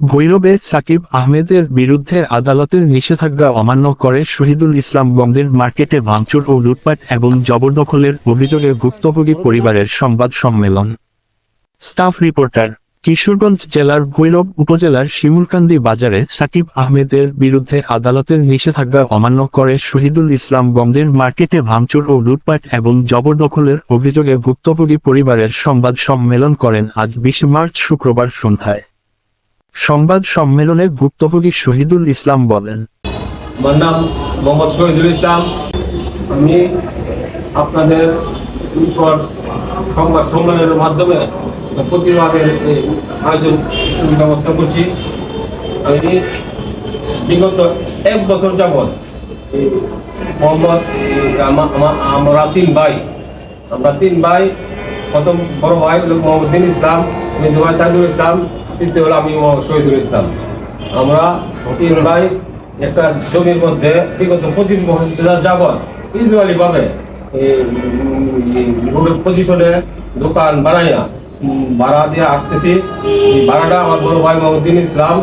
ভৈরবে সাকিব আহমেদের বিরুদ্ধে আদালতের নিষেধাজ্ঞা অমান্য করে শহীদুল ইসলাম বন্দের মার্কেটে ভাঙচুর ও লুটপাট এবং জবরদখলের অভিযোগে ভুক্তভোগী পরিবারের সংবাদ সম্মেলন। স্টাফ রিপোর্টার, কিশোরগঞ্জ জেলার ভৈরব উপজেলার শিমুলকান্দি বাজারে সাকিব আহমেদের বিরুদ্ধে আদালতের নিষেধাজ্ঞা অমান্য করে শহীদুল ইসলাম বন্দের মার্কেটে ভাঙচুর ও লুটপাট এবং জবরদখলের অভিযোগে ভুক্তভোগী পরিবারের সংবাদ সম্মেলন করেন আজ বিশ মার্চ শুক্রবার সন্ধ্যায়। সংবাদ সম্মেলনে ভুক্তভোগী শহীদুল ইসলাম বলেন, আমার নাম মোহাম্মদ শহীদুল ইসলাম। আমি আপনাদের উপর সংবাদ সম্মেলনের মাধ্যমে প্রতিবাদের আয়োজন ব্যবস্থা করছি, আমি বিগত এক বছর যাবৎ মোহাম্মদ আমরা তিন ভাই, আমরা তিন ভাই, প্রথম বড় ভাই হলো মোহাম্মদ ইসলাম, মেজো ভাই সাইদুল ইসলাম তৃতীয় হলো আমি শহীদুল ইসলাম। আমরা ভাই একটা জমির মধ্যে বিগত পঁচিশ বছর যাবৎ ইসরায়েলি ভাবে পজিশনে দোকান বানাইয়া ভাড়া দিয়ে আসতেছি। ভাড়াটা আমার বড় ভাই মোহাম্মদিন ইসলাম,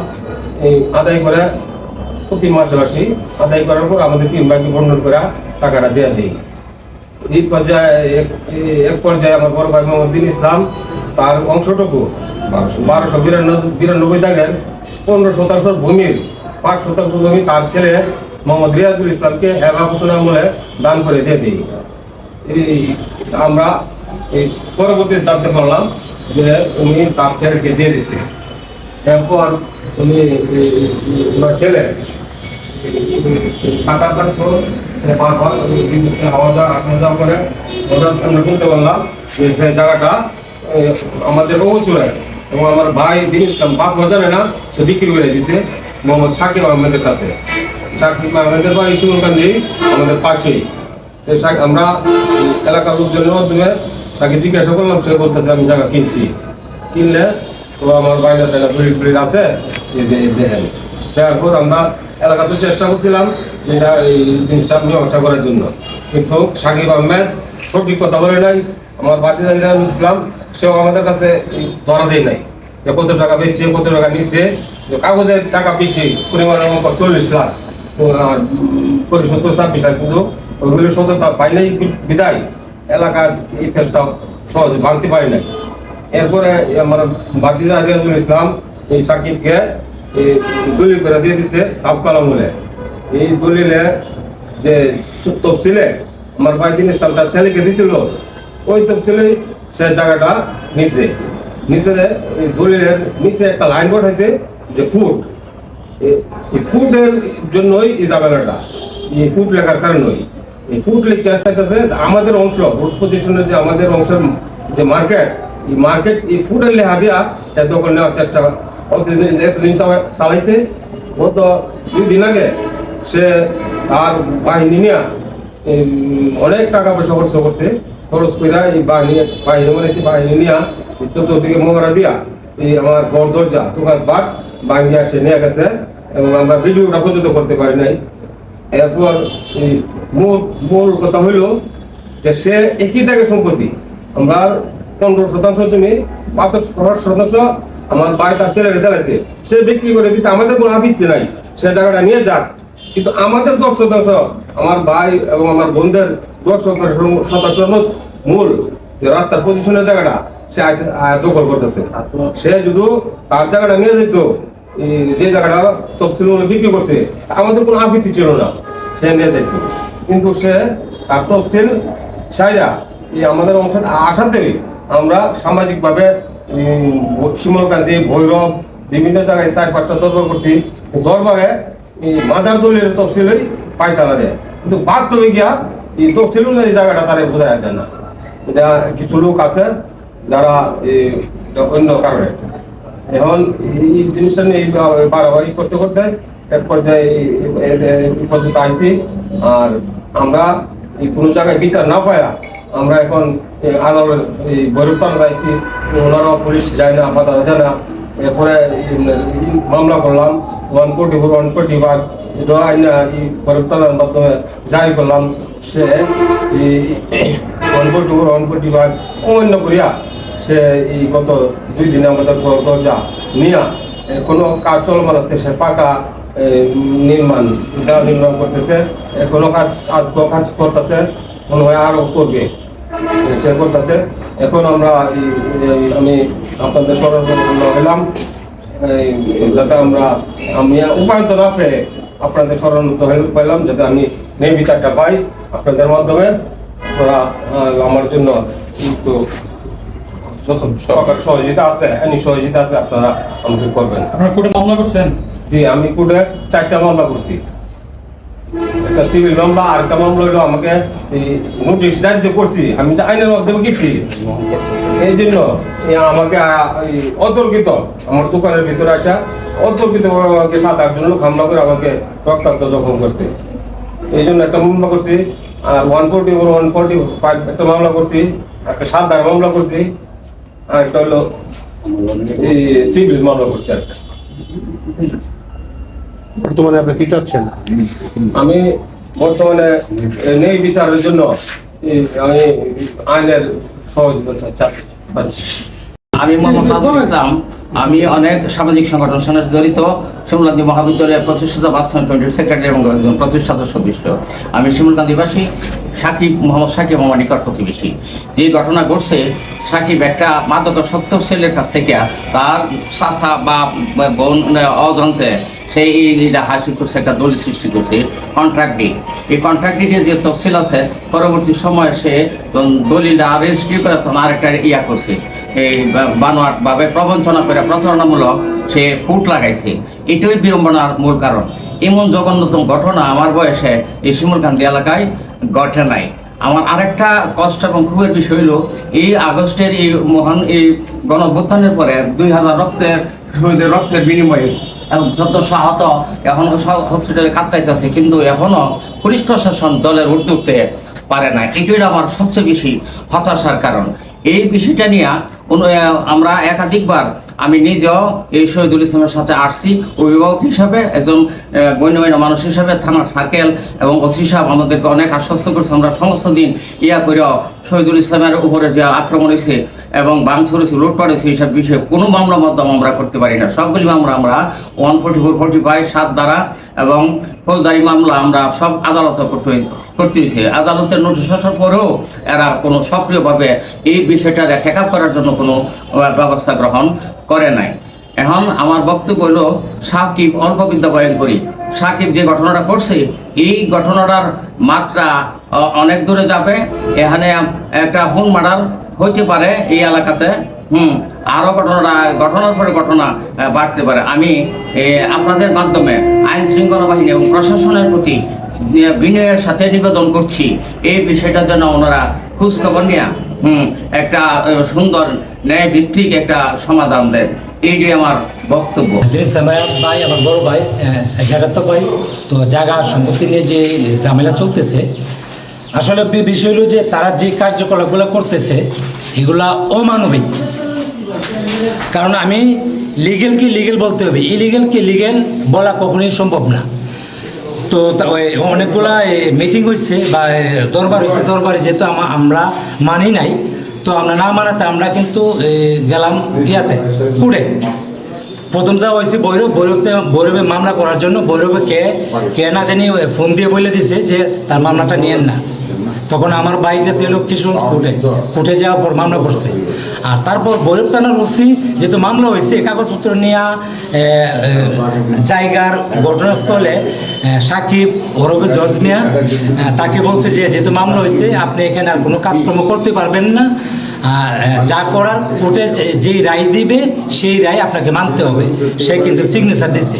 এই আদায় করে প্রতি মাসে মাসে আদায় করার পর আমাদের তিন ভাইকে বন্টন করে টাকাটা দিয়ে দিই। এই পর্যায়ে এক- পর্যায়ে আমার বড় ভাই মোহাম্মদিন ইসলাম তার অংশটুকু বারোশো বিরানব্বই দাগের পনেরো শতাংশ ভূমির, পাঁচ শতাংশ জমি তার ছেলে মোহাম্মদ রিয়াজুল ইসলামকে এবা ঘোষণা আমলে দান করে দিয়ে দিই। আমরা পরবর্তীতে জানতে পারলাম যে উনি তার ছেলেকে দিয়ে দিছে এরপর উনি ওনার ছেলে টাকার থাকতো বারবার আসা যাওয়া করে ওটা আমরা শুনতে পারলাম যে সেই জায়গাটা আমাদের বহু চূড়ায় এবং আমার ভাই দিন ইসলাম বাপ জানে না, সে বিক্রি করে দিছে মোহাম্মদ শাকিব আহমেদের কাছে। শাকিব আহমেদের বাড়ি শিমুলকান্দি, আমাদের পাশেই। তো আমরা এলাকার লোকজনের মাধ্যমে তাকে জিজ্ঞাসা করলাম, সে বলতেছে, আমি জায়গা কিনছি। কিনলে তো আমার বাইরে একটা পুলিশ পুলিশ আছে, এই যে দেখেন। দেওয়ার পর আমরা এলাকাতে চেষ্টা করছিলাম যেটা এই জিনিসটা মীমাংসা করার জন্য। কিন্তু সাকিব আহমেদ সঠিক কথা বলে নাই। আমার বাতিজা ইরাম ইসলাম সেও আমাদের কাছে এই ধরা দেয় নাই। যে কত টাকা বেচছে, কত টাকা নিচ্ছে, যে কাগজের টাকা বেশি, পরিমাণের মতো চল্লিশ লাখ আর পরিশোধ তো ছাব্বিশ লাখ কিন্তু ওইগুলো সততা পাই নাই বিদায়। এলাকার এই ফেসটা সহজে ভাঙতে পারি নাই। এরপরে আমার বাতিজা রিয়াজুল ইসলাম, এই সাকিবকে দলিল করে দিয়ে দিছে সাব কালামুলে। এই দলিলে যে তফসিলে আমার ভাই দিন ইসলাম তার ছেলেকে দিছিল, ওই তফসিলে সে জায়গাটা নিচে। নিচে দলিলের নিচে একটা লাইন বোর্ড হয়েছে যে ফুড এই ফুডের জন্যই এই ঝামেলাটা। এই ফুড লেখার কারণেই। এই ফুড লিখতে চাইতেছে আমাদের অংশ রোড পজিশনের যে আমাদের অংশের যে মার্কেট এই মার্কেট এই ফুডের লেখা দিয়া দখল নেওয়ার চেষ্টা এতদিন চালা- চালাইছে। গত দুই দিন আগে সে তার বাহিনী নিয়ে অনেক টাকা পয়সা খরচ করছে। খরচ কইরা এই বাহিনী বাহিনী মানে সে বাহিনী নিয়ে চতুর্দিকে মোহরা দিয়া এই আমার ঘর, দরজা তোমার বাট ভাঙ্গিয়া সে নিয়ে গেছে এবং আমরা ভিডিওটা পর্যন্ত করতে পারি নাই। এরপর মূল মূল কথা হইল যে সে একই জায়গা সম্পত্তি। আমরা পনেরো শতাংশ জমি বাহাত্তর শতাংশ আমার ভাই তার ছেলে রেজাল আছে সে বিক্রি করে দিচ্ছে আমাদের কোনো আফিত্তি নাই। সে জায়গাটা নিয়ে যাক। কিন্তু আমাদের দশ শতাংশ আমার ভাই এবং আমার বোনদের দশ শতাংশ শতাংশ মূল যে রাস্তার পজিশনের জায়গাটা, সে দখল করতেছে। সে যদি তার জায়গাটা নিয়ে যেত যে জায়গাটা তফসিল বিক্রি করছে, আমাদের কোনো আপত্তি ছিল না, সে নিয়ে যেত। কিন্তু সে তার তফসিল চাইরা এই আমাদের অংশ আসাতে আমরা সামাজিকভাবে শিমলকান্দি, ভৈরব, বিভিন্ন জায়গায় চার পাঁচটা দরবার করছি। দরবারে এই মাদার দলের তফসিলই পায়সালা দেয়। কিন্তু বাস্তবে গিয়া এই তফসিল অনুযায়ী জায়গাটা তারা বোঝা যায় না। এটা কিছু লোক আছে যারা অন্য কারণে। এখন এই জিনিসটা নিয়ে বাড়াবাড়ি করতে করতে এক পর্যায়ে পর্যন্ত আইসি। আর আমরা কোনো জায়গায় বিচার না পায়া আমরা এখন আদালত এই বৈরবতারা যাইছি ওনারাও পুলিশ যায় না, বাধা দেয় না। এরপরে মামলা করলাম। One forty four, one forty five. এটা আইনা এই বৈরবতালার মাধ্যমে জারি করলাম, সে one four one forty five, অমান্য করিয়া সে এই গত দুই দিনে আমাদের ঘর দরজা নিয়া কোনো কাজ চলমান আছে, সে পাকা নির্মাণ দেওয়া নির্মাণ করতেছে। কোনো কাজ আজকেও কাজ করতেছে, মনে হয় আরও করবে। সে করতেছে। এখন আমরা আমি আপনাদের স্মরণ হলাম যাতে আমরা আমি উপায় তো না পেয়ে আপনাদের স্মরণ পেলাম যাতে আমি নেই বিচারটা পাই। আপনাদের মাধ্যমে আপনারা আমার জন্য একটু সরকার সহযোগিতা আছে এনি সহযোগিতা আছে আপনারা আমাকে করবেন। আপনারা কোর্টে মামলা করছেন? জি আমি কোর্টে চারটা মামলা করছি। সিভিল মামলা আর একটা মামলা হলো আমাকে নোটিশ করছি, আমি যে আইনের মাধ্যমে গেছি। এই জন্য আমাকে অতর্কিত, আমার দোকানের ভিতরে আসা অতর্কিত আমাকে সাত, আটজন লোক হামলা করে আমাকে রক্তাক্ত জখম করছে। এই জন্য একটা মামলা করছি আর one forty one forty five একটা মামলা করছি, একটা সাত ধারা মামলা করছি আর একটা হলো সিভিল মামলা করছি আর একটা বর্তমানে আপনি কি চাচ্ছেন? আমি বর্তমানে নেই বিচারের জন্য আমি আইনের সহযোগিতা চাচ্ছি। আমি মোহাম্মদ আবুল ইসলাম। আমি অনেক সামাজিক সংগঠনের সঙ্গে জড়িত। শিমুলকান্দি মহাবিদ্যালয়ের প্রতিষ্ঠাতা বাস্তবায়ন কমিটির সেক্রেটারি এবং একজন প্রতিষ্ঠাতা সদস্য। আমি শিমুলকান্দিবাসী সাকিব মোহাম্মদ সাকিব আমার নিকট প্রতিবেশী। যে ঘটনা ঘটছে সাকিব একটা মাদকাসক্ত ছেলের কাছ থেকে তার চাচা বা বোন অজান্তে সেই এটা হাসি করছে, একটা দলিল সৃষ্টি করছে কন্ট্রাক্ট ডিট এই কন্ট্রাক্ট ডিটে যে তফসিল আছে, পরবর্তী সময়ে সে তখন দলিলটা রেজিস্ট্রি করে তখন আরেকটা ইয়া করছে। এই বা- বানোয়াট ভাবে প্রবঞ্চনা করে প্রতারণামূলক সে ফুট লাগাইছে। এটাই বিড়ম্বনার মূল কারণ। এমন জঘন্যতম ঘটনা আমার বয়সে এই শিমুলকান্দি এলাকায় ঘটে নাই। আমার আরেকটা কষ্ট এবং খুবের বিষয় হলো, এই আগস্টের এই মহান এই গণভ্যুত্থানের পরে দুই হাজার রক্তের, শহীদের রক্তের বিনিময়ে এবং যত আহত এখনও হসপিটালে কাতরাইতেছে, কিন্তু এখনও পুলিশ প্রশাসন দলের উদ্যোগতে পারে না এটাই আমার সবচেয়ে বেশি হতাশার কারণ। এই বিষয়টা নিয়ে আমরা একাধিকবার আমি নিজেও এই শহীদুল ইসলামের সাথে আসছি। অভিভাবক হিসাবে, একজন গণ্যমান্য মানুষ হিসাবে থানার সার্কেল এবং ওসি সাহেব আমাদেরকে অনেক আশ্বস্ত করছে। আমরা সমস্ত দিন ইয়া করেও শহীদুল ইসলামের উপরে যে আক্রমণ হয়েছে এবং বাংসুর হয়েছে লুটপাট হয়েছে এইসব বিষয়ে কোনো মামলা মাধ্যম আমরা করতে পারি না। সবগুলি মামলা আমরা one forty four forty five সাত দ্বারা এবং ফৌজদারি মামলা আমরা সব আদালতে করতে করতে হয়েছে আদালতের নোটিশ আসার পরেও এরা কোনো সক্রিয়ভাবে এই বিষয়টার টেক আপ করার জন্য কোনো ব্যবস্থা গ্রহণ করে নাই। এখন আমার বক্তব্য হলো, সাকিব অল্প বিদ্যা বয়ন করি। সাকিব যে ঘটনাটা করছে, এই ঘটনাটার মাত্রা অনেক দূরে যাবে। এখানে একটা হুন মার্ডার হইতে পারে এই এলাকাতে, হুম আরও ঘটনাটা, ঘটনার পরে ঘটনা বাড়তে পারে। আমি আপনাদের মাধ্যমে আইন শৃঙ্খলা বাহিনী এবং প্রশাসনের প্রতি বিনয়ের সাথে নিবেদন করছি। এই বিষয়টা যেন ওনারা খোঁজখবর নিয়ে, হুম, একটা সুন্দর ন্যায় ভিত্তিক একটা সমাধান দেন। এইটাই আমার বক্তব্য। ভাই আমার বড় ভাই জায়গা তো ভাই। তো জায়গা সম্পত্তি নিয়ে যে ঝামেলা চলতেছে আসলে বিষয় হলো যে তারা যে কার্যকলাপগুলো করতেছে, এগুলা অমানবিক। কারণ আমি লিগেলকে লিগেল বলতে হবে? ইলিগেলকে লিগেল বলা কখনোই সম্ভব না। তো অনেকগুলা মিটিং হয়েছে বা দরবার হয়েছে দরবারে যেহেতু আমা- আমরা মানি নাই, তো আমরা না মানাতে আমরা কিন্তু গেলাম ইয়াতে কুড়ে প্রথম যা হয়েছে বৈরব বৈরবতে বৈরবে মামলা করার জন্য বৈরবে কে কে না জানি ফোন দিয়ে বলে দিছে যে তার মামলাটা নিয়েন না। তখন আমার বাইক গেছে এলো কিশোর কোর্টে। কোর্টে যাওয়ার পর মামলা করছে। আর তারপর ভৈরব থানার ওসি যেহেতু মামলা হয়েছে কাগজপত্র নিয়ে জায়গার ঘটনাস্থলে সাকিব ওরফে জজ মিয়া তাকে বলছে যে যেহেতু মামলা হয়েছে আপনি এখানে আর কোনো কাজকর্ম করতে পারবেন না। আর যা করার কোর্টে যেই রায় দিবে সেই রায় আপনাকে মানতে হবে। সে কিন্তু সিগনেচার দিচ্ছে।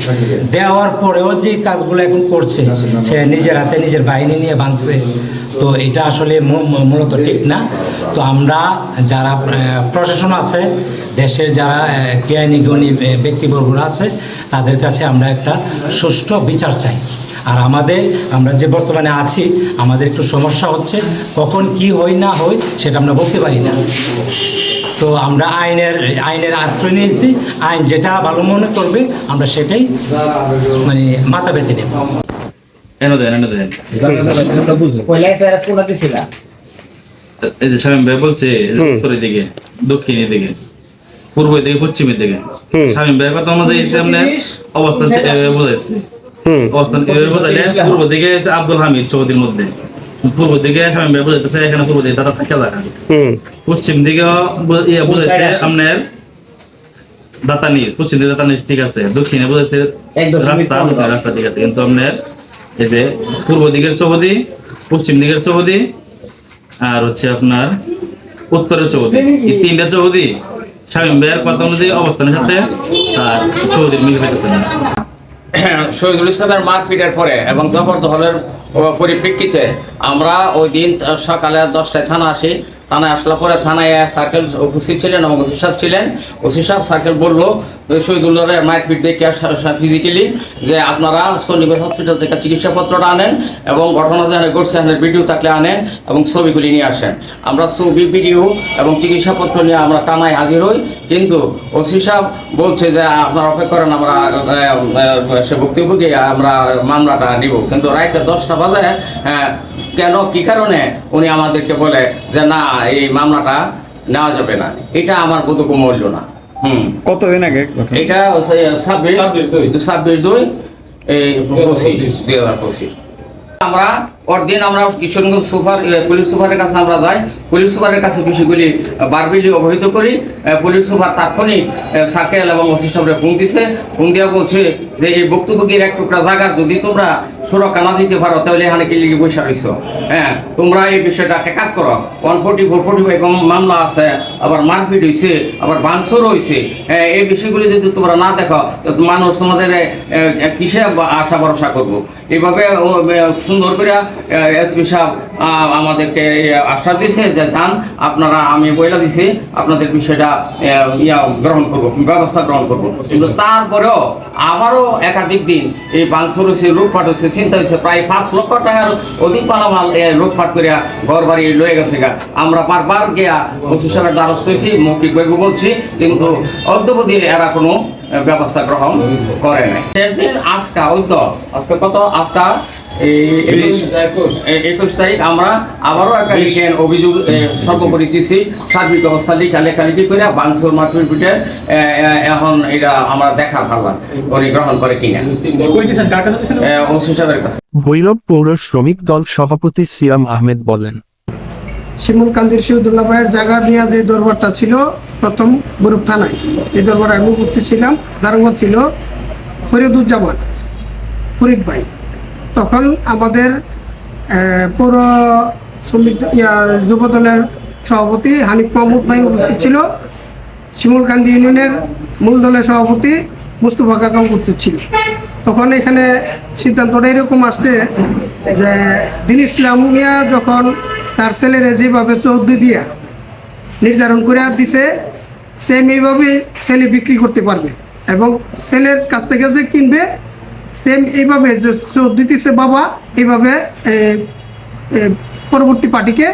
দেওয়ার পরেও যে কাজগুলো এখন করছে সে নিজের হাতে নিজের বাহিনী নিয়ে ভাঙছে তো এটা আসলে মূলত ঠিক না? তো আমরা যারা প্রশাসন আছে দেশের যারা আহ, গণী ব্যক্তিবর্গরা আছে তাদের কাছে আমরা একটা সুষ্ঠু বিচার চাই। আর আমাদের আমরা যে বর্তমানে আছি আমাদের একটু সমস্যা হচ্ছে কখন কি হয় না হয় সেটা আমরা বলতে পারি না। তো আমরা আইনের আইনের আশ্রয় নিয়েছি আইন যেটা ভালো মনে করবে আমরা সেটাই মানে মাথা পেতে নেব। এনে দেন এনে দেন পয়লা এসআরএস কোনটা দিছিলা এই যে শামিম ভাই বলছে উত্তরের দিকে দক্ষিণের দিকে পূর্ব দিকে পশ্চিমের দিকে। হুম। স্বামী ভাইয়ের কথা অনুযায়ী সামনে অবস্থান এভাবে বোঝাইছে অবস্থান এভাবে বোঝাইলে পূর্ব দিকে আব্দুল হামিদ চৌধুরীর মধ্যে। পূর্ব দিকে স্বামী ভাই বোঝাইতেছে এখানে পূর্ব দিকে দাদা থাকে হুম। পশ্চিম দিকে ইয়ে বোঝাইছে সামনের দাতা নিজ পশ্চিম দিকে দাতা নিজ ঠিক আছে দক্ষিণে বোঝাইছে রাস্তা রাস্তা ঠিক আছে কিন্তু আপনার এই যে পূর্ব দিকের চৌহদি পশ্চিম দিকের চৌহদি আর হচ্ছে আপনার উত্তরের চৌহদি এই তিনটা চৌহদি স্বামী ভাইয়ের কথা অনুযায়ী অবস্থানের সাথে তার চৌহদির মিল হইতেছে না। শহীদুল ইসলামের মারপিটের পরে এবং জবরদখলের পরিপ্রেক্ষিতে আমরা ওই দিন সকালে দশটায় থানা আসি। থানায় আসলার পরে থানায় সার্কেল উপস্থিত ছিলেন এবং ওসি সাহেব ছিলেন। ওসি সাহেব সার্কেল বলল শহীদুল্লাহের মারপিট দেখে ফিজিক্যালি যে আপনারা শনিবার হসপিটাল থেকে চিকিৎসাপত্রটা আনেন এবং ঘটনা যেখানে ঘটছে সেখানে ভিডিও থাকলে আনেন এবং ছবিগুলি নিয়ে আসেন। আমরা ছবি ভিডিও এবং চিকিৎসাপত্র নিয়ে আমরা থানায় হাজির হই। কিন্তু ওসি সাহেব বলছে যে আপনারা অপেক্ষা করেন আমরা সে ভুক্তভোগী আমরা মামলাটা নিব। কিন্তু রাইতে দশটা বাজে হ্যাঁ, কেন কি কারণে? উনি আমাদেরকে বলে যে না এই মামলাটা নেওয়া যাবে না। এটা আমার বোধগম্য মূল্য না। কতদিন আগে? এটা ছাব্বিশ। দুই। পঁচিশ দুই। হাজার পঁচিশ। আমরা পরদিন আমরা কিশোরগঞ্জ সুপার পুলিশ সুপারের কাছে আমরা যাই। পুলিশ সুপারের কাছে বিষয়গুলি বারবিলি অবহিত করি। পুলিশ সুপার তাৎক্ষণিক সাকেল এবং ওসি সাহেবের ফোন দিছে। ফোন দিয়া বলছে যে এই বক্তব্যগির এক টুকরা জায়গা যদি তোমরা সুরক্ষা দিতে পারো তাহলে এখানে কি লিগে বসে রয়েছো হ্যাঁ তোমরা এই বিষয়টা টেকাপ করো। One forty four forty five মামলা আছে আবার মারপিট হয়েছে আবার ভাঙচুর হয়েছে হ্যাঁ, এই বিষয়গুলি যদি তোমরা না দেখো তো মানুষ তোমাদের কিসে আশা ভরসা করব? এইভাবে সুন্দর করে এসপি সাহেব আমাদেরকে আশ্বাস দিছে যে যান আপনারা আমি বইলা দিছি আপনাদের বিষয়টা ইয়া গ্রহণ করব ব্যবস্থা গ্রহণ করব। কিন্তু তারপরেও আবারও একাধিক দিন এই বাংসুর হয়েছে লুটপাট হয়েছে চিন্তা হয়েছে প্রায় পাঁচ লক্ষ টাকার অধিক মালামাল এ, লুটপাট করিয়া ঘর বাড়ি লয়ে গেছে গা। আমরা বারবার গিয়া ওসি সাহেবের দ্বারস্থ হয়েছি মৌখিক বলছি কিন্তু অদ্যবধি এরা কোনো ব্যবস্থা গ্রহণ করে নাই। সেদিন আজকা ওই তো আজকে কত? আজকা এই একুশ- তারিখ আমরা আবারও একটা লিখেন অভিযোগ সর্বোপরি দিছি। সার্বিক অবস্থা লিখা লেখালেখি করে বাংসুর মাঠের পিঠে এখন এটা আমরা দেখা ভাবলাম উনি গ্রহণ করে কিনা। ওসি সাহেবের কাছে। ভৈরব পৌর শ্রমিক দল সভাপতি সিয়াম আহমেদ বলেন শিমুল কান্দির শহীদুল্লাহ ভাইয়ের জায়গা নিয়ে যে দরবারটা ছিল, প্রথম বরুপ থানায়। এই দরবারে আমি উপস্থিত ছিলাম। দারোগা ছিল ফরিদুজ্জামান, ফরিদ ভাই। তখন আমাদের পৌর শ্রমিক যুব দলের সভাপতি হানিফ মাহমুদ ভাই উপস্থিত ছিল। শিমুলকান্দি ইউনিয়নের মূল দলের সভাপতি মুস্তফা কাকা উপস্থিত ছিল। তখন এখানে সিদ্ধান্তটা এরকম আসছে যে দিন ইসলাম মিয়া যখন তার ছেলেরা যেভাবে চৌদ্দ দিয়া নির্ধারণ করে দিছে সেম এইভাবে ছেলে বিক্রি করতে পারবে। এবং ছেলের কাছ থেকে যে কিনবে সেম এইভাবে যে দিতেছে বাবা, এইভাবে পরবর্তী পার্টিকে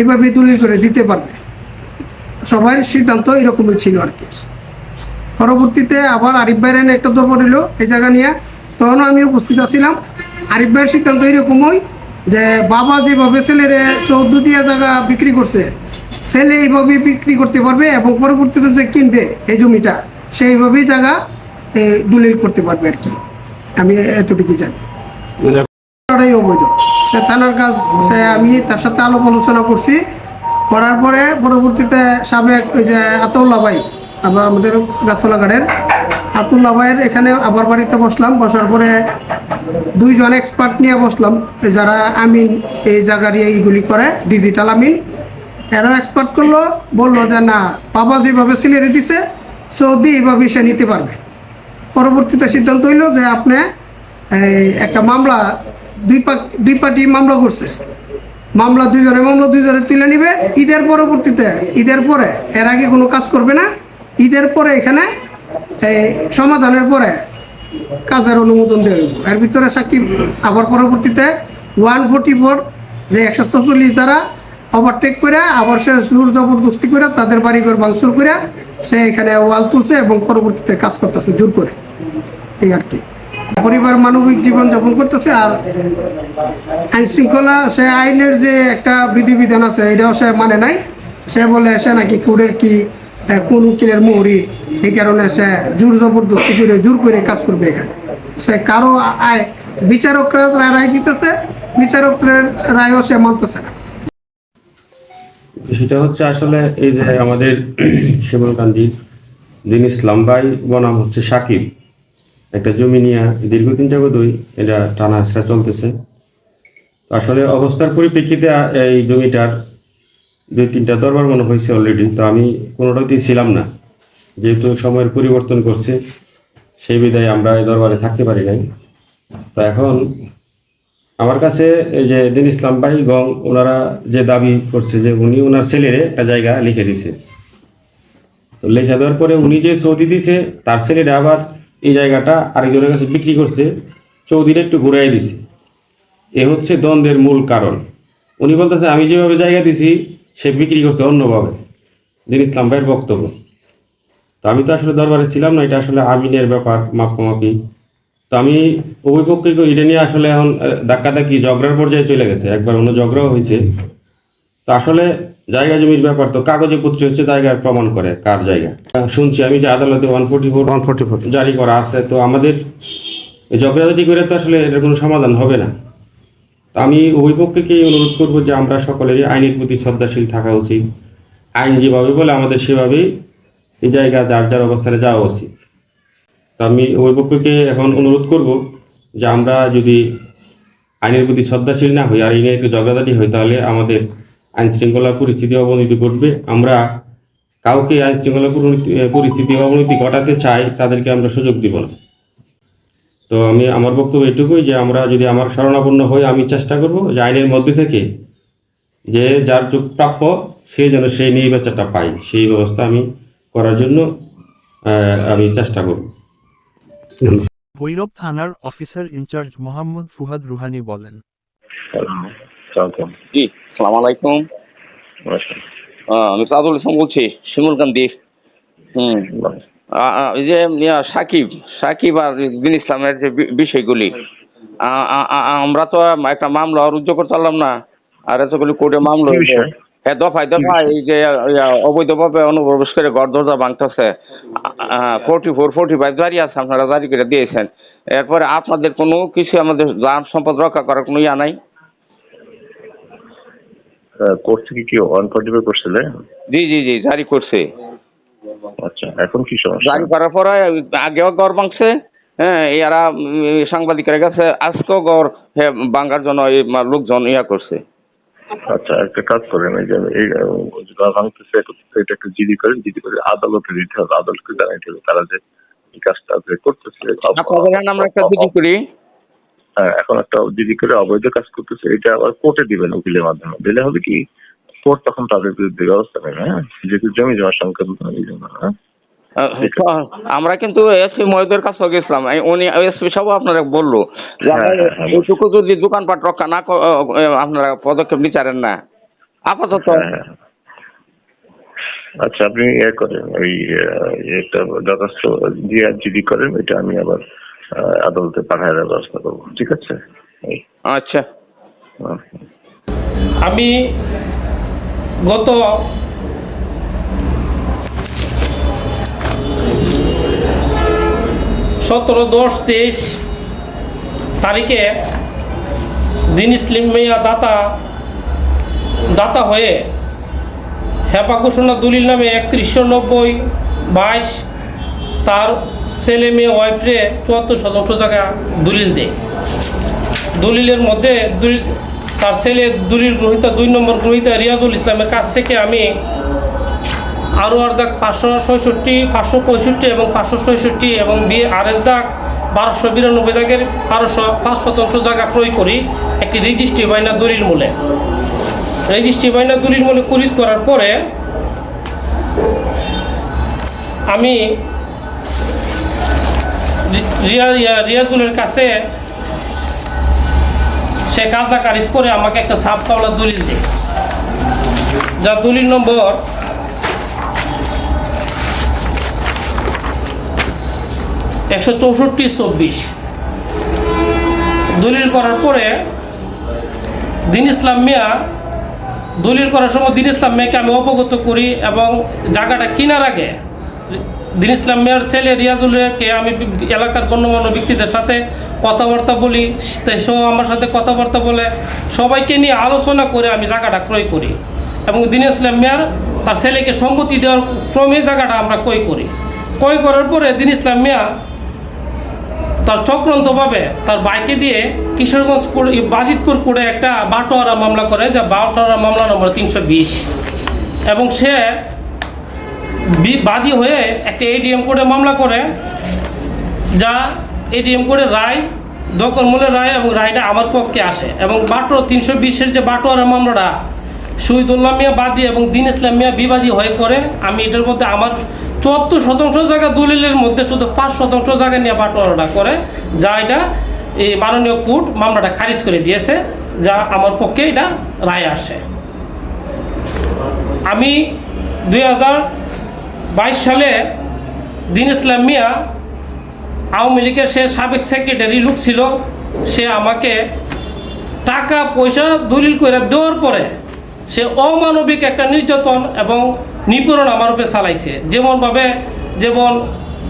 এইভাবে দলিল করে দিতে পারবে। সবার সিদ্ধান্ত এরকমই ছিল আর কি। পরবর্তীতে আবার আরিফ ভাইয়ের একটা দরবার এই জায়গা নিয়ে। তখনও আমি উপস্থিত আছিলাম। আরিফ ভাইয়ের সিদ্ধান্ত এরকমই। যে বাবা যেভাবে ছেলের চৌদ্দ দিয়া জায়গা বিক্রি করছে, ছেলে এইভাবে বিক্রি করতে পারবে এবং পরবর্তীতে যে কিনবে এই জমিটা, সেইভাবেই জায়গা দলিল করতে পারবে আর কি। আমি এতটুকু জানি। ওটাই অবৈধ। সে থানার কাজ, সে আমি তার সাথে আলাপ আলোচনা করছি। করার পরে পরবর্তীতে সাবেক ওই যে আতুল্লাহ ভাই, আমরা আমাদের গাছতলা গাড়ের আতুল্লাহ ভাইয়ের এখানে আবার বাড়িতে বসলাম। বসার পরে দুইজন এক্সপার্ট নিয়ে বসলাম। যারা আমিন, এই জায়গার এইগুলি করে ডিজিটাল আমিন, এরাও এক্সপার্ট করল, বলল যে, না, বাবা যেভাবে সিলেরে দিছে, সৌদি এইভাবে সে নিতে পারবে। পরবর্তীতে সিদ্ধান্ত হইল যে, আপনি, এই একটা মামলা, দুই পাক দুই পার্টি মামলা করছে। মামলা দুইজনে মামলা দুইজনে তুলে নিবে। ঈদের পরবর্তীতে, ঈদের পরে, এর আগে কোনো কাজ করবে না। ঈদের পরে এখানে সমাধানের পরে কাজের অনুমোদন দেওয়া এর ভিতরে সাকিব, আবার পরবর্তীতে ওয়ান ফোর্টি ফোর, যে একশো চল্লিশ দ্বারা ওভারটেক করে আবার সে সুর জবরদস্তি করে তাদের বাড়ি ঘর ভাঙচুর করে সে এখানে ওয়াল তুলছে এবং পরবর্তীতে কাজ করতেছে, জোর করে। এই আর কি। পরিবার মানবিক জীবন যাপন করতেছে আর আইন শৃঙ্খলা, সে আইনের যে একটা বিধিবিধান আছে, এটাও সে মানে নাই। সে বলে সে নাকি কোর্টের কি কোন উকিলের মোহরি এই কারণে সে জোর জবরদস্তি করে, জোর করে কাজ করবে এখানে। সে কারও আয়, বিচারকরা রায় দিতেছে, বিচারকদের রায়ও সে মানতেছে না। সেটা হচ্ছে আসলে এই যে আমাদের শিমলকান্দির দিন ইসলাম ভাই বনাম হচ্ছে সাকিব। একটা জমি নিয়ে দীর্ঘদিন যাবতই এটা টানা হেঁচড়া চলতেছে। আসলে অবস্থার পরিপ্রেক্ষিতে এই জমিটার দুই, তিনটা দরবার মনে হয়েছে অলরেডি তো আমি কোনোটাতেই ছিলাম না। যেহেতু সময়ের পরিবর্তন করছে, সেই বিদায় আমরা এই দরবারে থাকতে পারি নাই। তো এখন আমার কাছে এই যে দিন ইসলাম ভাই গং, ওনারা যে দাবি করছে যে উনি ওনার ছেলের একটা জায়গা লিখে দিছে। তো লিখে দেওয়ার পরে উনি যে সৌদি দিছে, তার ছেলেরা আবার এই জায়গাটা আরেকজনের কাছে বিক্রি করছে চৌধুরী একটু ঘুরাই দিছে। এ হচ্ছে দ্বন্দ্বের মূল কারণ। উনি বলতেছে, আমি যেভাবে জায়গা দিছি সে বিক্রি করছে অন্যভাবে। দিন ইসলাম ভাইয়ের বক্তব্য। তো আমি তো আসলে দরবারে ছিলাম না এটা আসলে আমিনের ব্যাপার মাপামাপি। তো আমি উভয় পক্ষে এটা নিয়ে আসলে এখন ধাক্কাধাক্কি ঝগড়ার পর্যায়ে চলে গেছে। একবার অন্য ঝগড়াও হয়েছে। তো আসলে জায়গা জমির ব্যাপার তো কাগজে পত্রে হচ্ছে জায়গার প্রমাণ করে কার জায়গা। শুনছি আমি যে আদালতে one forty four one forty four জারি করা আছে। তো আমাদের এই ঝগড়াঝাটি করে তো আসলে এর কোনো সমাধান হবে না। আমি উভয় পক্ষকে অনুরোধ করব যে আমরা সকলেরই আইনের প্রতি শ্রদ্ধাশীল থাকা উচিত। আইন যেভাবে বলে আমাদের সেভাবেই এই জায়গা যার যার অবস্থানে যাওয়া উচিত। তো আমি উভয় পক্ষকে এখন অনুরোধ করব যে আমরা যদি আইনের প্রতি শ্রদ্ধাশীল না হই, আর এই নিয়ে একটু ঝগড়াঝাটি হয় তাহলে আমাদের আইন শৃঙ্খলা পরিস্থিতি অবনতি ঘটবে। আমরা কাউকে আইন শৃঙ্খলা পরিস্থিতি অবনতি ঘটাতে চাই, তাদেরকে আমরা সুযোগ দিব না। তো আমি আমার বক্তব্য এটুকুই যে আমরা যদি আমার শরণাপন্ন হই আমি চেষ্টা করব যে আইনের মধ্যে থেকে যে যার যুগ প্রাপ্য সে যেন সেই নিয়ে বেচাটা পাই সেই ব্যবস্থা আমি করার জন্য আমি চেষ্টা করব। ভৈরব থানার officer in charge Mohammad Fuhad Ruhani বলেন। জি সালাম আলাইকুম। আমি তাজুল ইসলাম বলছি শিমুলকান্দি। হুম। যে সাকিব সাকিব আর বিন ইসলামের যে বিষয়গুলি। আমরা তো একটা মামলা রুজু করতে পারলাম না। আর এতগুলি কোর্টে মামলা হ্যাঁ দফায় দফায় এই যে অবৈধভাবে অনুপ্রবেশ করে ঘর দরজা ভাঙতেছে। ফোর্টি ফোর ফোর্টি ফাইভ জারি আছে আপনারা জারি করে দিয়েছেন। এরপরে আপনাদের কোনো কিছু আমাদের যান সম্পদ রক্ষা করার কোনো ইয়া নাই? কোর্ট থেকে কি ফাইভ করছিলে জি জি জি জারি করছে। আচ্ছা এখন কি সমস্যা? জারি করার পরে আগেও গড় ভাঙছে হ্যাঁ এরা সাংবাদিকের কাছে আজকেও গড় ভাঙার জন্য লোকজন ইয়া করছে। আচ্ছা একটা কাজ করেন এই যে এই ভাঙতেছে এটা একটা জিডি করেন জিডি করে আদালতে দিতে হবে আদালতকে জানাইতে হবে তারা যে এই কাজটা করতেছে আমরা একটা দিদি করি। এখন একটা জিডি করে অবৈধ কাজ করতেছে এটা আবার কোর্টে দিবেন উকিলের মাধ্যমে দিলে হবে কি কোর্ট তখন তাদের বিরুদ্ধে ব্যবস্থা নেবে হ্যাঁ? যেহেতু জমি জমা সংক্রান্ত এই জন্য হ্যাঁ? আমরা কিন্তু এসপি মহিদের কাছেও গেছিলাম। উনি এসপি সব আপনারা বলল যে হ্যাঁ, আপনারা হ্যাঁ, হ্যাঁ, এইটুকু যদি দোকানপাট রক্ষা না আপনারা পদক্ষেপ নিচারেন না। আপাতত হ্যাঁ। আচ্ছা আপনি ইয়ে করেন ওই এটা যথেষ্ট দিয়ে জিডি করেন এটা আমি আবার আহ, আদালতে পাঠানোর ব্যবস্থা করব ঠিক আছে? আচ্ছা। আমি গত সতেরো দশ তেইশ তারিখে দিন ইসলিম মিয়া দাতা দাতা হয়ে হেপা ঘোষণা দলিল নামে একত্রিশশো নব্বই বাইশ তার ছেলে মেয়ে ওয়াইফরে চুয়াত্তর শতাংশ জায়গা দলিল দেয়। দলিলের মধ্যে দলিল তার ছেলে দলিল গ্রহিতা, দুই নম্বর গ্রহিতা রিয়াজুল ইসলামের কাছ থেকে আমি আরও আর দাগ পাঁচশো ছয়ষট্টি, পাঁচশো পঁয়ষট্টি এবং পাঁচশো ছয়ষট্টি এবং বি আর এস দাগ বারোশো বিরানব্বই দাগের বারোশো পাঁচ শতাংশ জায়গা ক্রয় করি একটি রেজিস্ট্রি বাইনা দলিল মূলে। রেজিস্ট্রি বাইনা দলিল মূলে কুরিত করার পরে আমি রিয়া- রিয়াজুলের কাছে সে কাজটা কারিজ করে আমাকে একটা সাপ কাওলা দলিল দেয় যার দলিল নম্বর একশো চৌষট্টি চব্বিশ। দলিল করার পরে দিন ইসলাম মিয়া দলিল করার সময় দিন ইসলাম মেয়েকে আমি অবগত করি এবং জায়গাটা কেনার আগে দিন ইসলাম মেয়ের ছেলে রিয়াজুলকে আমি এলাকার গণ্যমান্য ব্যক্তিদের সাথে কথাবার্তা বলি সেও আমার সাথে কথাবার্তা বলে, সবাইকে নিয়ে আলোচনা করে আমি জায়গাটা ক্রয় করি এবং দিন ইসলাম মেয়ার তার ছেলেকে সম্মতি দেওয়ার ক্রমে জায়গাটা আমরা ক্রয় করি। ক্রয় করার পরে দিন ইসলাম মিয়া তার চক্রান্তভাবে তার বাইকে দিয়ে কিশোরগঞ্জ বাজিতপুর কোর্টে একটা বাটোয়ারা মামলা করে, যা বাটোয়ারা মামলা নম্বর তিনশো বিশ। এবং সে বাদী হয়ে একটা এডিএম কোর্টে মামলা করে, যা এডিএম কোর্টের রায়, দখল মূলের রায় এবং রায়টা আমার পক্ষে আসে এবং বাটো তিনশো বিশের যে বাটোয়ারা মামলাটা, শহীদুল্লাহ মিয়া বাদী এবং দিন ইসলাম মিয়া বিবাদী হয়ে করে, আমি এটার মধ্যে আমার চুয়াত্তর শতাংশ জায়গা দলিলের মধ্যে শুধু পাঁচ শতাংশ জায়গা নিয়ে বাটোয়ারাটা করে, যা এটা এই মাননীয় কোর্ট মামলাটা খারিজ করে দিয়েছে, যা আমার পক্ষে এটা রায় আসে। আমি দুই হাজার বাইশ সালে দিন ইসলাম মিয়া আওয়ামী লীগের সে সাবেক সেক্রেটারি লোক ছিল, সে আমাকে টাকা, পয়সা দলিল করে দেওয়ার পরে সে অমানবিক একটা নির্যাতন এবং নিপীড়ন আমার উপরে চালাইছে। যেমনভাবে যেমন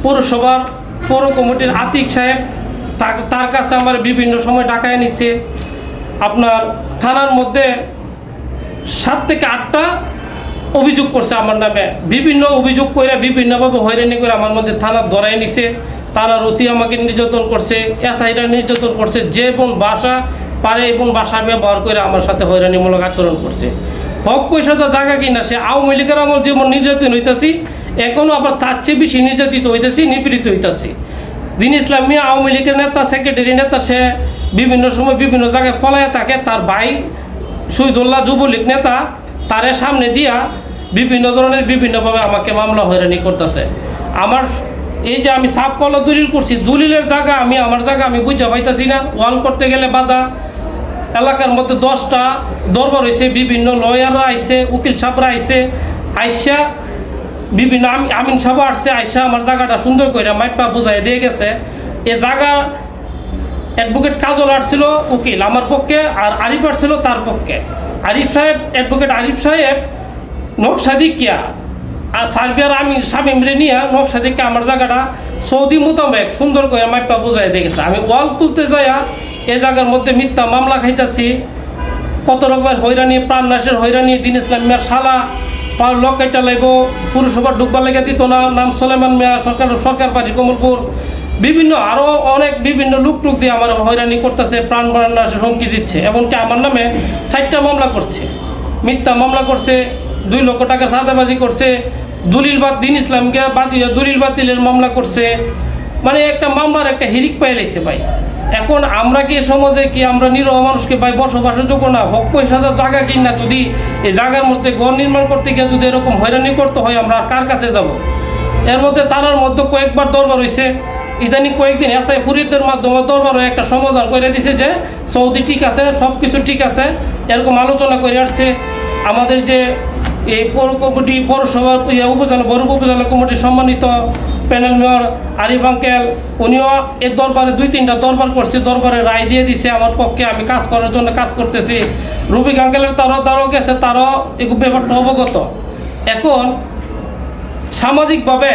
পৌরসভার পৌর কমিটির আতিক সাহেব তার কাছে আমার বিভিন্ন সময় ডাকায় নিছে আপনার থানার মধ্যে সাত থেকে আটটা অভিযোগ করছে আমার নামে। বিভিন্ন অভিযোগ করে বিভিন্নভাবে হয়রানি করে আমার মধ্যে থানা ধরাই নিছে। তারা ওসি আমাকে নির্যাতন করছে, এসআইরা নির্যাতন করছে, যে বোন বাসা পারে এবং ভাষা ব্যবহার করে আমার সাথে হয়রানিমূলক আচরণ করছে। হক পয়সা তো জায়গা কিনা, সে আওয়ামী লীগের আমল যেমন নির্যাতন হইতাছি এখনও আবার তার চেয়ে বেশি নির্যাতিত হইতেছি, নিপীড়িত হইতাছি। দিন ইসলাম আওয়ামী লীগের নেতা, সেক্রেটারি নেতা, সে বিভিন্ন সময় বিভিন্ন জায়গায় ফলায় থাকে। তার ভাই শহীদুল্লাহ যুবলীগ নেতা তারে সামনে দিয়া বিভিন্ন ধরনের বিভিন্নভাবে আমাকে মামলা হয়রানি করতেছে। আমার এই যে আমি সাপ কল দলিল করছি, দলিলের জায়গা আমি, আমার জায়গা আমি বুঝতে পাইতাছি না। ওয়াল করতে গেলে বাধা। এলাকার মধ্যে দশটা দরবার হয়েছে বিভিন্ন লয়াররা আইছে, উকিল সাহেবরা আইছে, আইসা বিভিন্ন আমি, আমিন সাহেব আসছে, আইসা আমার জায়গাটা সুন্দর করে মাইপা বুঝাই দিয়ে গেছে। এ জায়গা অ্যাডভোকেট কাজল আসছিল, উকিল আমার পক্ষে, আর আরিফ আসছিল তার পক্ষে। আরিফ সাহেব অ্যাডভোকেট আরিফ সাহেব নকশাদিকিয়া আর সার্বিয়ার আমি স্বামী নিয়ে নকশাদিকে আমার জায়গাটা সৌদি মোতাবেক সুন্দর করে মাইপা বুঝাই দিয়ে গেছে। আমি ওয়াল তুলতে যাইয়া এ জায়গার মধ্যে মিথ্যা মামলা খাইতেছি। কত রকমের হয়রানি, প্রাণনাশের হয়রানি, দিন ইসলাম মিয়ার শালা পার লকেটটা লাগব পুরসভা ডুববার লেগে দিত না, নাম সোলেমান মিয়া, সরকার সরকার বাড়ি কমলপুর। বিভিন্ন আরও অনেক বিভিন্ন লুকটুক দিয়ে আমার হয়রানি করতেছে, প্রাণ প্রাণনাশের হুমকি দিচ্ছে, এমনকি আমার নামে চারটা মামলা করছে। মিথ্যা মামলা করছে, দুই লক্ষ টাকা সাদাবাজি করছে, দলিল বাদ দিন ইসলামকে বাতিল দলিল বাতিলের মামলা করছে। মানে একটা মামলার একটা হিরিক পাইলাইছে ভাই। এখন আমরা কি সমাজে কি আমরা নিরহ মানুষকে ভাই বসবাসের যোগ্য না? হক পয়সা জায়গা কিন না যদি এই জায়গার মধ্যে ঘর নির্মাণ করতে গিয়ে যদি এরকম হয়রানি করতে হয়, আমরা কার কাছে যাব? এর মধ্যে তারার মধ্যে কয়েকবার দরবার হয়েছে ইদানিং কয়েকদিন এসআই ফরিদদের মাধ্যমে দরবার হয়ে একটা সমাধান করে দিছে যে সৌদি ঠিক আছে সব কিছু ঠিক আছে, এরকম আলোচনা করে আসছে। আমাদের যে এই পৌর কমিটি, পৌরসভা ইয়ে উপজেলা বড় উপজেলা কমিটির সম্মানিত প্যানেল মেয়র আরিফ আঙ্কেল, উনিও এর দরবারে দুই তিনটা দরবার করছে, দরবারে রায় দিয়ে দিছে আমার পক্ষে, আমি কাজ করার জন্য কাজ করতেছি। রুবিক আঙ্কেলের তারও তারও গেছে, তারও এই ব্যাপারটা অবগত। এখন সামাজিকভাবে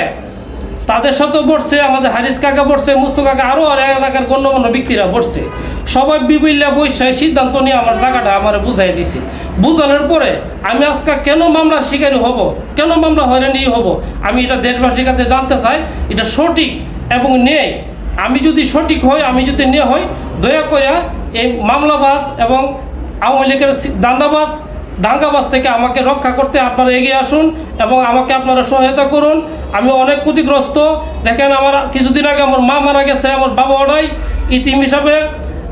তাদের সাথেও বসছে, আমাদের হারিস কাকা বসছে মুস্তু কাকা আরও এলাকার গণ্যমান্য ব্যক্তিরা বসছে। সবাই বিভিন্ন বৈশায় সিদ্ধান্ত নিয়ে আমার জায়গাটা আমার বুঝাই দিছে। বুঝানোর পরে আমি আজকে কেন মামলার শিকারী হব? কেন মামলা হয়রানি হব? আমি এটা দেশবাসীর কাছে জানতে চাই, এটা সঠিক এবং নেই আমি যদি সঠিক হই, আমি যদি নে হই, দয়া করে এই মামলাবাজ এবং আওয়ামী লীগের দান্দাবাজ দাঙ্গাবাজ থেকে আমাকে রক্ষা করতে আপনারা এগিয়ে আসুন এবং আমাকে আপনারা সহায়তা করুন। আমি অনেক ক্ষতিগ্রস্ত। দেখেন আমার কিছুদিন আগে আমার মা মারা গেছে, আমার বাবাও নাই ইতিম হিসাবে।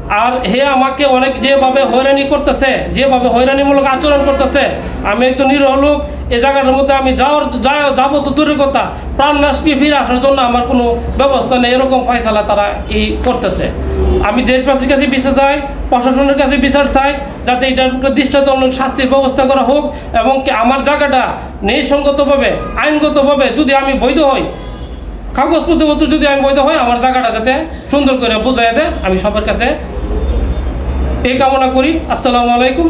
আর হে আমাকে অনেক যেভাবে হয়রানি করতেছে, যেভাবে হয়রানিমূলক আচরণ করতেছে, আমি একটু নিরহ লোক। এই জায়গাটার মধ্যে আমি যাওয়ার যা- যাব তো দূরের কথা প্রাণ নাশকে ফিরে আসার জন্য আমার কোনো ব্যবস্থা নেই, এরকম ফয়সালা তারা এই করতেছে। আমি দেশবাসীর কাছে বিচার চাই, প্রশাসনের কাছে বিচার চাই, যাতে এটার দৃষ্টান্তমূলক শাস্তির ব্যবস্থা করা হোক এবং আমার জায়গাটা ন্যায়সঙ্গতভাবে আইনগতভাবে যদি আমি বৈধ হই কাগজপত্র মতো যদি আমি বৈধ হই, আমার জায়গাটা যাতে সুন্দর করে বুঝাই দেয়, আমি সবার কাছে এই কামনা করি। আসসালামু আলাইকুম।